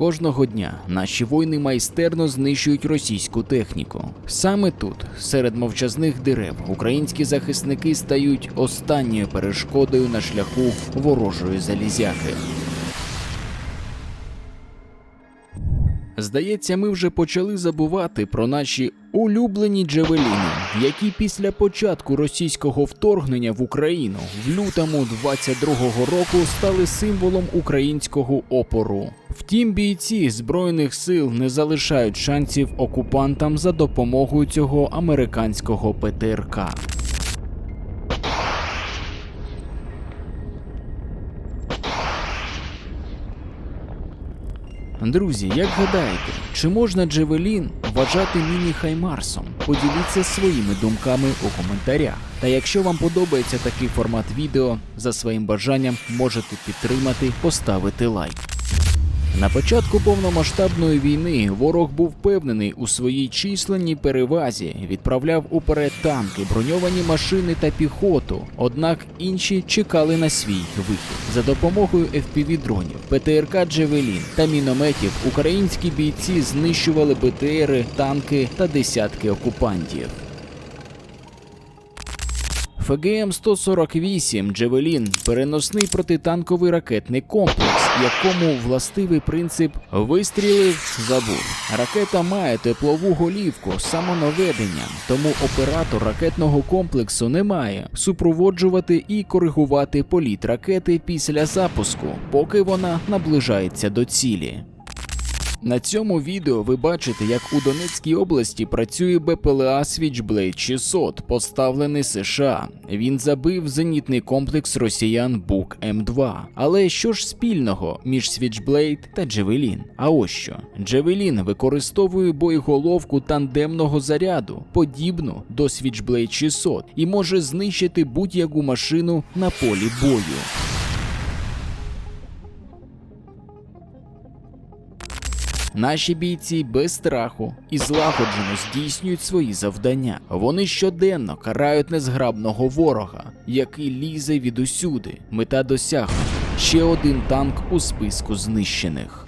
Кожного дня наші воїни майстерно знищують російську техніку. Саме тут, серед мовчазних дерев, українські захисники стають останньою перешкодою на шляху ворожої залізяки. Здається, ми вже почали забувати про наші улюблені джевеліни, які після початку російського вторгнення в Україну в лютому 22-го року стали символом українського опору. Втім, бійці збройних сил не залишають шансів окупантам за допомогою цього американського ПТРК. Друзі, як гадаєте, чи можна Джевелін вважати міні-хаймарсом? Поділіться своїми думками у коментарях. Та якщо вам подобається такий формат відео, за своїм бажанням можете підтримати, поставити лайк. На початку повномасштабної війни ворог був впевнений у своїй численній перевазі, відправляв уперед танки, броньовані машини та піхоту. Однак інші чекали на свій вихід. За допомогою fpv дронів, ПТРК Джевелін та мінометів українські бійці знищували БТРи, танки та десятки окупантів. ФГМ-148 Джевелін переносний протитанковий ракетний комплекс, якому властивий принцип вистрілив, забув. Ракета має теплову голівку з тому оператор ракетного комплексу не має супроводжувати і коригувати політ ракети після запуску, поки вона наближається до цілі. На цьому відео ви бачите, як у Донецькій області працює БПЛА Switchblade 600, поставлений США. Він забив зенітний комплекс росіян Бук М2. Але що ж спільного між Switchblade та Джевелін? А ось що Джевелін використовує боєголовку тандемного заряду, подібну до Switchblade 600, і може знищити будь-яку машину на полі бою. Наші бійці без страху і злагоджено здійснюють свої завдання. Вони щоденно карають незграбного ворога, який лізе від усюди. Мета досягнута. Ще один танк у списку знищених.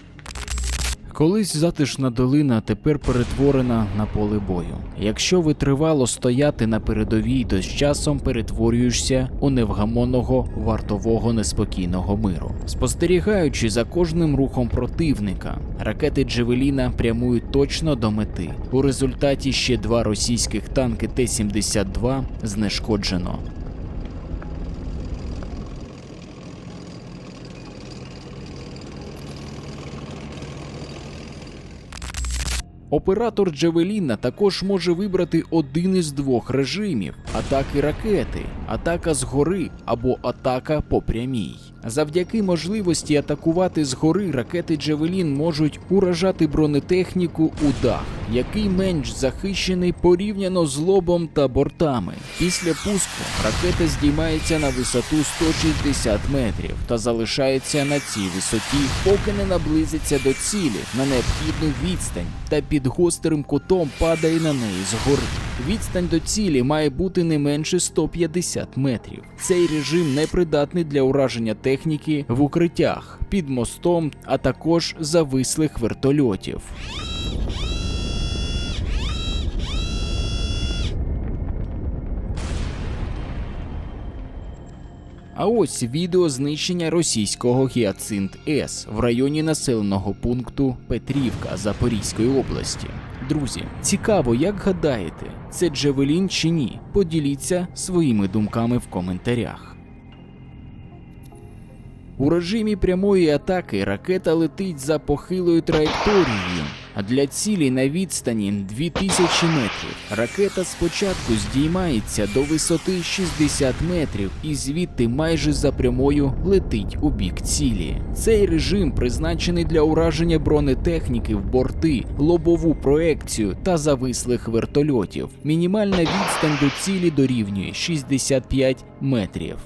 Колись затишна долина тепер перетворена на поле бою. Якщо витривало стояти на передовій, то з часом перетворюєшся у невгамонного вартового неспокійного миру. Спостерігаючи за кожним рухом противника, ракети Джевеліна прямують точно до мети. У результаті ще два російських танки Т-72 знешкоджено. Оператор Джевеліна також може вибрати один із двох режимів: атаки ракети, атака згори або атака по прямій. Завдяки можливості атакувати згори ракети Джевелін можуть уражати бронетехніку у дах, який менш захищений порівняно з лобом та бортами. Після пуску ракета здіймається на висоту 160 метрів та залишається на цій висоті, поки не наблизиться до цілі на необхідну відстань та під гострим кутом падає на неї згори. Відстань до цілі має бути не менше 150 метрів. Цей режим непридатний для ураження техніки в укриттях під мостом, а також завислих вертольотів. А ось відео знищення російського Гіацинт С в районі населеного пункту Петрівка Запорізької області. Друзі, цікаво, як гадаєте, це Джевелін чи ні? Поділіться своїми думками в коментарях. У режимі прямої атаки ракета летить за похилою траєкторією, для цілі на відстані 2000 метрів. Ракета спочатку здіймається до висоти 60 метрів і звідти майже за прямою летить у бік цілі. Цей режим призначений для ураження бронетехніки в борти, лобову проекцію та завислих вертольотів. Мінімальна відстань до цілі дорівнює 65 метрів.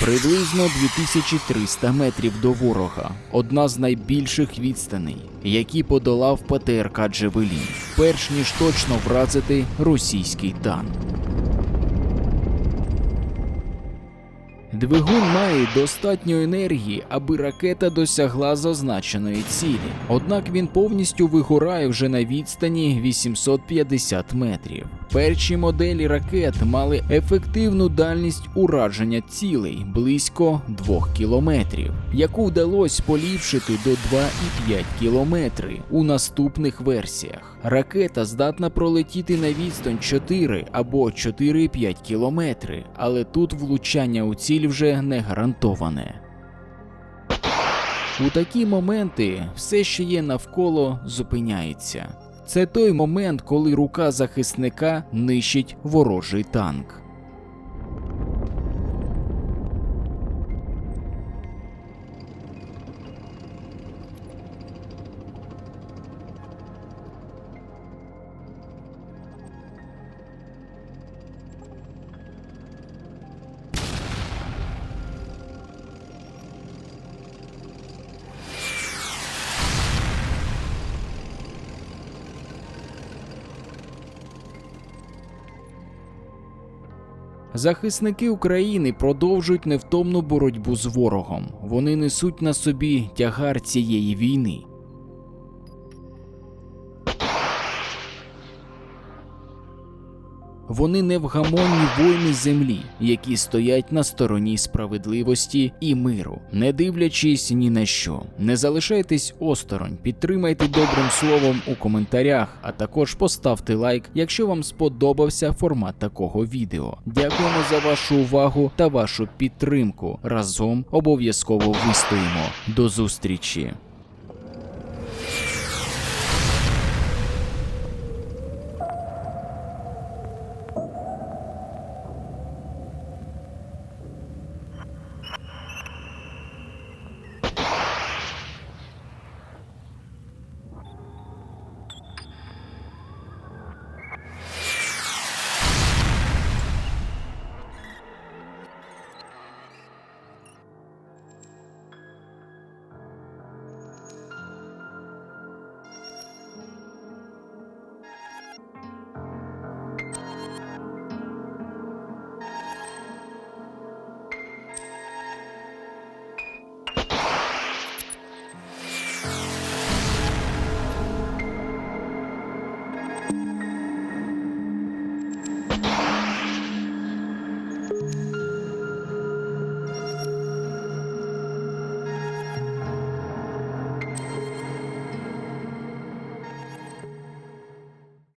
Приблизно 2300 метрів до ворога одна з найбільших відстаней, які подолав ПТРК Джевелін, перш ніж точно вразити російський танк. Двигун має достатньо енергії, аби ракета досягла зазначеної цілі. Однак він повністю вигорає вже на відстані 850 метрів. Перші моделі ракет мали ефективну дальність ураження цілей близько 2 кілометрів, яку вдалося поліпшити до 2,5 кілометри у наступних версіях. Ракета здатна пролетіти на відстань 4 або 4,5 кілометри, але тут влучання у ціль вже не гарантоване. У такі моменти все, що є навколо, зупиняється. Це той момент, коли рука захисника нищить ворожий танк. Захисники України продовжують невтомну боротьбу з ворогом. Вони несуть на собі тягар цієї війни. Вони невгамонні воїни землі, які стоять на стороні справедливості і миру, не дивлячись ні на що. Не залишайтесь осторонь, підтримайте добрим словом у коментарях, а також поставте лайк, якщо вам сподобався формат такого відео. Дякуємо за вашу увагу та вашу підтримку. Разом обов'язково вистоїмо. До зустрічі!